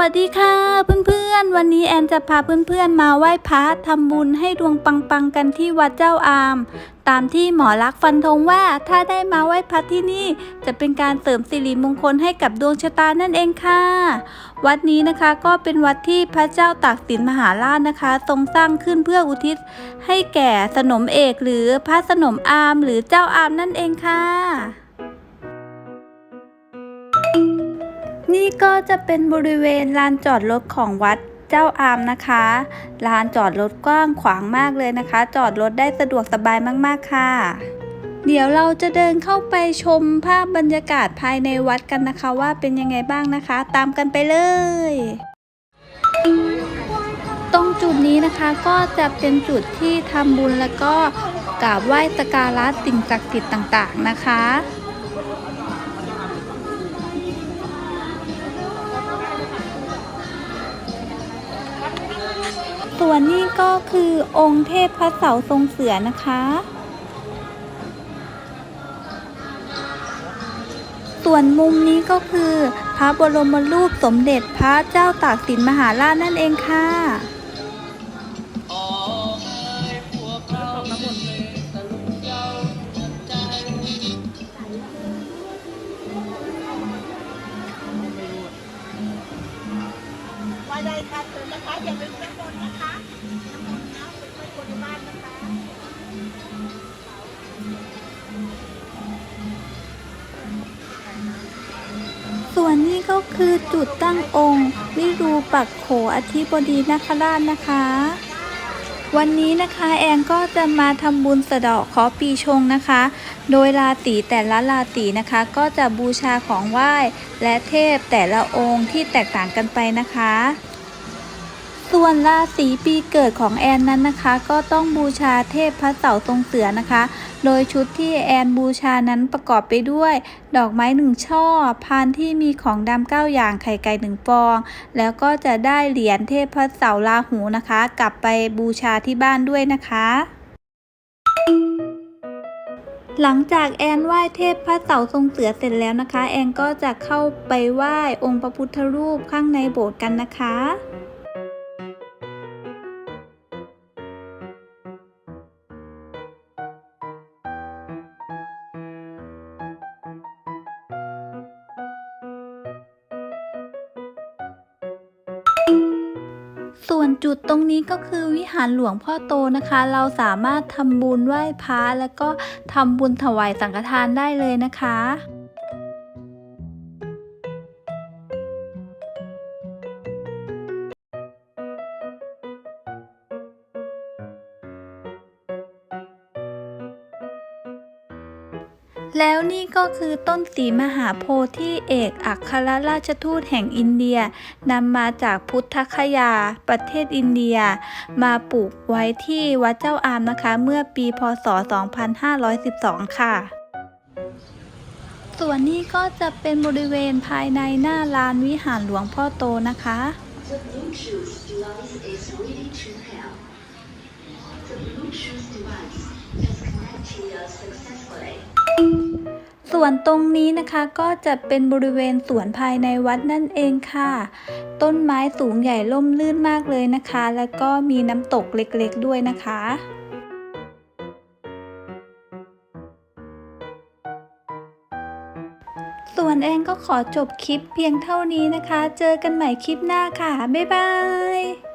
วัสดีค่ะเพื่อนๆ วันนี้แอนจะพาเพื่อนๆมาไหว้พระทำบุญให้ดวงปังๆกันที่วัดเจ้าอาม ตามที่หมอลักษณ์ฟันธงว่าถ้าได้มาไหว้พระที่นี่ จะเป็นการเสริมสิริมงคลให้กับดวงชะตานั่นเองค่ะ วัดนี้นะคะก็เป็นวัดที่พระเจ้าตากสินมหาราชนะคะ ทรงสร้างขึ้นเพื่ออุทิศให้แก่สนมเอกหรือพระสนมอามหรือเจ้าอามนั่นเองค่ะ นี่ก็จะเป็นบริเวณลานจอดรถของวัดเจ้าอามนะคะ ลานจอดรถกว้างขวางมากเลยนะคะ จอดรถได้สะดวกสบายมากๆค่ะ เดี๋ยวเราจะเดินเข้าไปชมภาพบรรยากาศภายในวัดกันนะคะ ว่าเป็นยังไงบ้างนะคะ ตามกันไปเลย ตรงจุดนี้นะคะก็จะเป็นจุดที่ทำบุญแล้วก็กราบไหว้สกการะสิ่งศักดิ์สิทธิ์ต่างๆนะคะ ส่วนนี้ก็คือองค์เทพพระเสาทรงเสือนะคะ ส่วนมุมนี้ก็คือ พระบรมรูปสมเด็จพระเจ้าตากสินมหาราชนั่นเองค่ะ ได้ค่ะเชิญนะคะอย่าลืมน้ำมนต์นะคะน้ำมนต์นะไปคนในบ้านนะคะส่วนนี้ก็คือจุดตั้งองค์ วิรูปักโขอธิบดีนคราชนะคะ วันนี้นะคะแอนก็จะมาทำบุญสะเดาะเคราะห์ปีชงนะคะ โดยราศีแต่ละราศีนะคะ ก็จะบูชาของไหว้และเทพแต่ละองค์ที่แตกต่างกันไปนะคะ ส่วนราศีปีเกิดของแอนนั้นนะคะ ก็ต้องบูชาเทพพระเสาทรงเสือนะคะ โดยชุดที่แอนบูชานั้นประกอบไปด้วย ดอกไม้หนึ่งช่อ พานที่มีของดำเก้าอย่างไข่ไก่หนึ่งฟอง แล้วก็จะได้เหรียญเทพพระเสาราหูนะคะ กลับไปบูชาที่บ้านด้วยนะคะหลังจากแอนไหว้เทพพระเสาทรงเสือเสร็จแล้วนะคะ แอนก็จะเข้าไปไหว้องค์พระพุทธรูปข้างในโบสถ์กันนะคะ ส่วนจุดตรงนี้ก็คือวิหารหลวงพ่อโตนะคะ เราสามารถทำบุญไหว้พระแล้วก็ทำบุญถวายสังฆทานได้เลยนะคะ แล้วนี่ก็คือต้นสีมหาโพธิ์ที่เอกอัครราชทูตแห่งอินเดียนำมาจากพุทธคยา ประเทศอินเดีย มาปลูกไว้ที่วัดเจ้าอามนะคะ เมื่อปีพศ 2512 ค่ะส่วนนี้ก็จะเป็นบริเวณภายในหน้าลานวิหารหลวงพ่อโตนะคะ The Bluetooth device is connected successfully. ส่วนตรงนี้นะคะก็จะเป็นบริเวณสวนภายในวัดนั่นเองค่ะ ต้นไม้สูงใหญ่ล่มลื่นมากเลยนะคะ แล้วก็มีน้ำตกเล็กๆด้วยนะคะส่วนแอนก็ขอจบคลิปเพียงเท่านี้นะคะ เจอกันใหม่คลิปหน้าค่ะ บ๊ายบาย